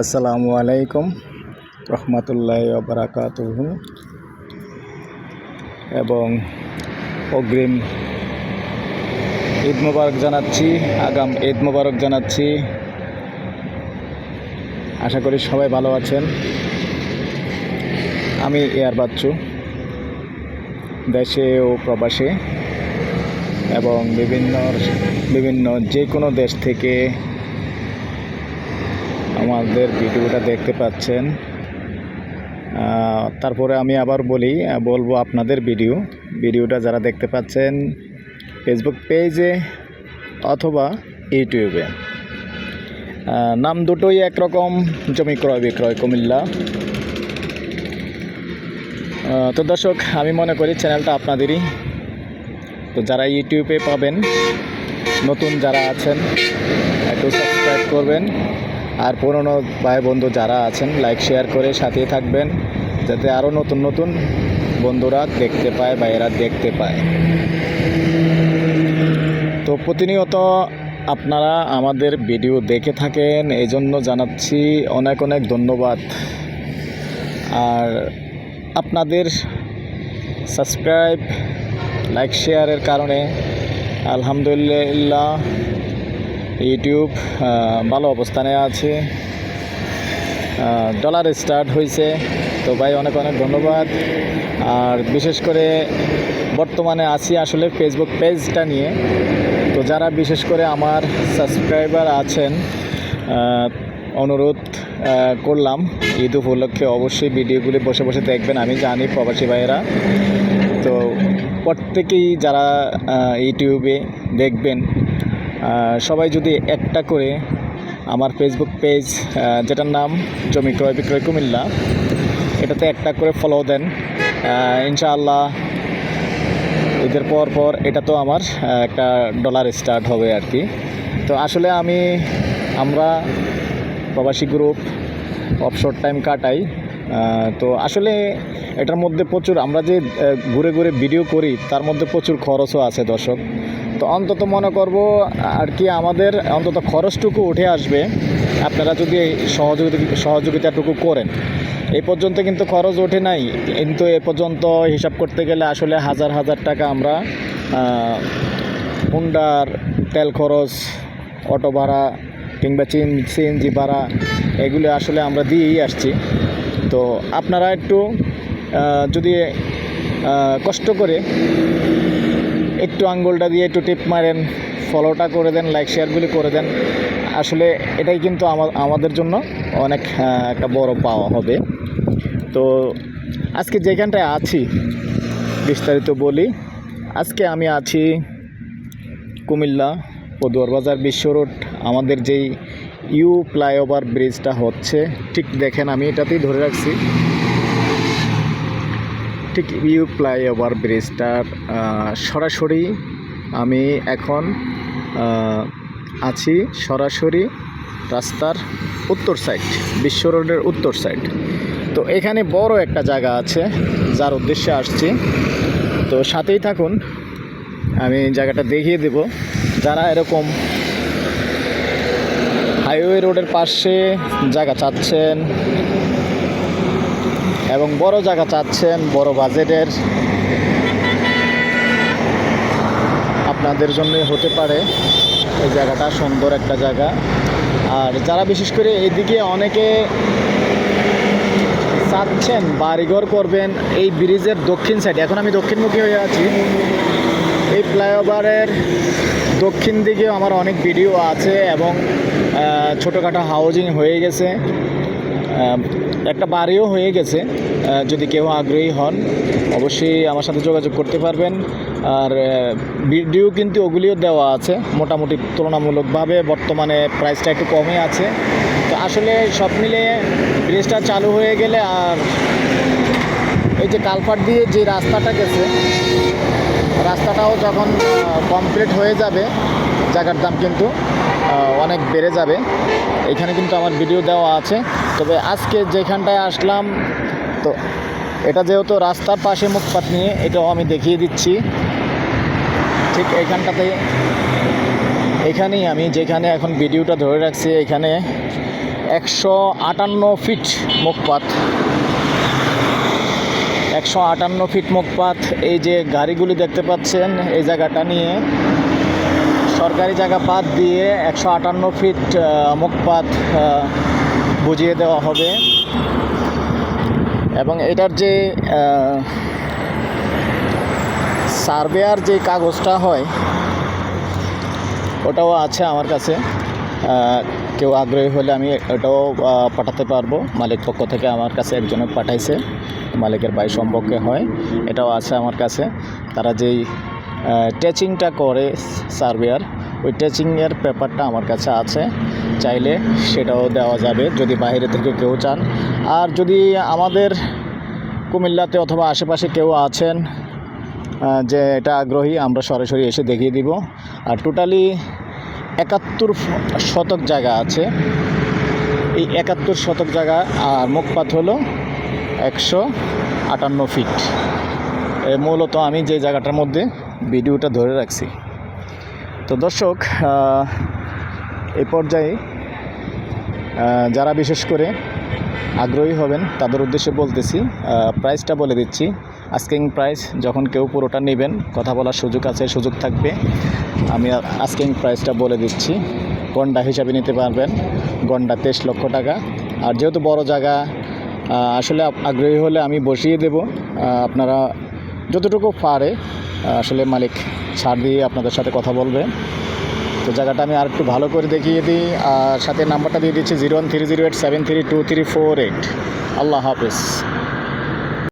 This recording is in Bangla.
আসসালামু আলাইকুম রহমতুল্লাহ বারাকাত এবং অগ্রিম ঈদ মোবারক জানাচ্ছি, আগাম ঈদ মোবারক জানাচ্ছি। আশা করি সবাই ভালো আছেন। আমি এয়ার বাচ্চু, দেশে ও প্রবাসে। এবং বিভিন্ন বিভিন্ন যে কোনো দেশ থেকে আমাদের ভিডিওটা দেখতে পাচ্ছেন। তারপরে আমি আবার বলি বলব আপনাদের ভিডিও। ভিডিওটা যারা দেখতে পাচ্ছেন ফেসবুক পেজে অথবা ইউটিউবে নাম দুটোই একরকম, জমি ক্রয়, বিক্রয়, কুমিল্লা। তো দর্শক, আমি মনে করি চ্যানেলটা আপনাদেরই। তো যারা ইউটিউবে পাবেন, নতুন যারা আছেন, একটু সাবস্ক্রাইব করবেন। আর পুরনো ভাই বন্ধু যারা আছেন লাইক শেয়ার করে সাথেই থাকবেন, যাতে আরও নতুন নতুন বন্ধুরা দেখতে পায় বা এরা দেখতে পায়। তো প্রতিনিয়ত আপনারা আমাদের ভিডিও দেখে থাকেন এই জন্য জানাচ্ছি অনেক অনেক ধন্যবাদ। আর আপনাদের সাবস্ক্রাইব লাইক শেয়ারের কারণে, আলহামদুলিল্লাহ। ইউটিউব ভালো অবস্থানে আছে। ডলার স্টার্ট হয়েছে তো ভাই, অনেক অনেক ধন্যবাদ। আর বিশেষ করে বর্তমানে আছি আসলে ফেসবুক পেজটা নিয়ে। তো যারা বিশেষ করে আমার সাবস্ক্রাইবার আছেন অনুরোধ করলাম, ঈদ উপলক্ষে অবশ্যই ভিডিওগুলি বসে বসে দেখবেন। আমি জানি প্রবাসী ভাইয়েরা। তো প্রত্যেকেই যারা ইউটিউবে দেখবেন সবাই যদি একটা করে আমার ফেসবুক পেজ যেটার নাম জমি ক্রয় বিক্রয় কুমিল্লা, এটাতে একটা করে ফলো দেন। ইনশাআল্লাহ ঈদের পর পর এটা তো আমার একটা ডলার স্টার্ট হবে আর কি। তো আসলে আমি, আমরা প্রবাসী গ্রুপ অফশোর টাইম কাটাই। তো আসলে এটার মধ্যে প্রচুর, আমরা যে ঘুরে ঘুরে ভিডিও করি, তার মধ্যে প্রচুর খরচও আছে দর্শক। তো অন্তত মনে করব, আর কি আমাদের অন্তত খরচটুকু উঠে আসবে, আপনারা যদি সহযোগিতা, সহযোগিতাটুকু করেন। এ পর্যন্ত কিন্তু খরচ ওঠে নাই, কিন্তু এ পর্যন্ত হিসাব করতে গেলে আসলে হাজার হাজার টাকা আমরা হুন্ডার, তেল খরচ, অটো ভাড়া কিংবা চিন সিএনজি ভাড়া, এগুলো আসলে আমরা দিয়েই আসছি। তো আপনারা একটু যদি কষ্ট করে একটু আঙ্গুলটা দিয়ে একটু টিপ মারেন ফলোটা করে দেন লাইক শেয়ারগুলি করে দেন। আসলে এটাই কিন্তু আমাদের জন্য অনেক একটা বড় পাওয়া হবে। তো আজকে যেখানটায় আছি, বিস্তারিত বলি, আজকে আমি আছি কুমিল্লা, পদুয়ার বাজার বিশ্ব রোড। আমাদের যেই ইউ ফ্লাইওভার ব্রিজটা হচ্ছে, ঠিক দেখেন আমি এটাতেই ধরে রাখছি। ঠিক ইউ ফ্লাইওভার ব্রিজটার সরাসরি আমি এখন আছি সরাসরি রাস্তার উত্তর সাইড বিশ্ব রোডের উত্তর সাইড তো এখানে বড় একটা জায়গা আছে, যার উদ্দেশ্যে আসছি। তো সাথেই থাকুন, আমি জায়গাটা দেখিয়ে দেব। যারা এরকম হাইওয়ে রোডের পাশে জায়গা চাচ্ছেন এবং বড় জায়গা চাচ্ছেন, বড় বাজেটের। আপনাদের জন্য হতে পারে। এই জায়গাটা সুন্দর একটা জায়গা। আর যারা বিশেষ করে এদিকে অনেকে চাচ্ছেন, বাড়িঘর করবেন, এই ব্রিজের দক্ষিণ সাইডে এখন আমি দক্ষিণমুখী হয়ে আছি। এই ফ্লাইওভারের দক্ষিণ দিকেও আমার অনেক ভিডিও আছে এবং ছোটোখাটো হাউজিং হয়ে গেছে। একটা বাড়িও হয়ে গেছে। যদি কেউ আগ্রহী হন, অবশ্যই আমার সাথে যোগাযোগ করতে পারবেন। আর ভিডিও কিন্তু ওগুলিও দেওয়া আছে, মোটামুটি তুলনামূলকভাবে। বর্তমানে প্রাইসটা একটু কমই আছে। তো আসলে সব মিলে ব্রিজটা চালু হয়ে গেলে আর এই যে কালপাট দিয়ে যে রাস্তাটা গেছে, রাস্তাটাও যখন কমপ্লিট হয়ে যাবে, জায়গার দাম কিন্তু অনেক বেড়ে যাবে। এখানে কিন্তু আমার ভিডিও দেওয়া আছে। তবে আজকে যেখানটায় আসলাম, তো এটা যেহেতু রাস্তার পাশে মুখপাত নিয়ে, এটাও আমি দেখিয়ে দিচ্ছি। ঠিক এইখানটাতে এখানেই আমি যেখানে এখন ভিডিওটা ধরে রাখছি, এখানে একশো আটান্ন ফিট মুখপাত। একশো আটান্ন ফিট মুখপাত, এই যে গাড়িগুলি দেখতে পাচ্ছেন, এই জায়গাটা নিয়ে সরকারি জায়গা বাদ দিয়ে একশো আটান্ন ফিট মুখপাত বুঝিয়ে দেওয়া হবে। এবং এটার যে সার্ভেয়ার যে কাগজটা হয়, ওটাও আছে আমার কাছে। কেউ আগ্রহী হলে আমি ওটাও পাঠাতে পারব। মালিক পক্ষ থেকে আমার কাছে একজনে পাঠাইছে, মালিকের ভাই সম্পর্কে হয়, এটাও আছে আমার কাছে। তারা যেই টেচিংটা করে সার্ভেয়ার, ওই টেচিংয়ের পেপারটা আমার কাছে আছে। চাইলে সেটাও দেওয়া যাবে যদি বাইরে থেকে কেউ চান। আর যদি আমাদের কুমিল্লাতে অথবা আশেপাশে কেউ আছেন যে এটা আগ্রহী, আমরা সরাসরি এসে দেখিয়ে দিব। আর টোটালি একাত্তর শতক জায়গা আছে। এই একাত্তর শতক জায়গা, আর মুখপাত হলো একশো আটান্ন ফিট। মূলত আমি যে জায়গাটার মধ্যে ভিডিওটা ধরে রাখছি। তো দর্শক এই পর্যায়ে যারা বিশেষ করে আগ্রহী হবেন, তাদের উদ্দেশ্যে বলতেছি প্রাইসটা বলে দিচ্ছি। আস্কিং প্রাইস যখন কেউ পুরোটা নেবেন, কথা বলার সুযোগ আছে, সুযোগ থাকবে। আমি আস্কিং প্রাইসটা বলে দিচ্ছি। গন্ডা হিসাবে নিতে পারবেন। গন্ডা তেইশ লক্ষ টাকা। আর যেহেতু বড় জায়গা আসলে আগ্রহী হলে আমি বসিয়ে দেব। আপনারা যতটুকু পারে আসলে মালিক ছাড় দিয়ে আপনাদের সাথে কথা বলবে। তো জায়গাটা আমি আর একটু ভালো করে দেখিয়ে দিই। আর সাথে নাম্বারটা দিয়ে দিচ্ছি zero one three zero eight seven three two three four eight আল্লাহ হাফিজ।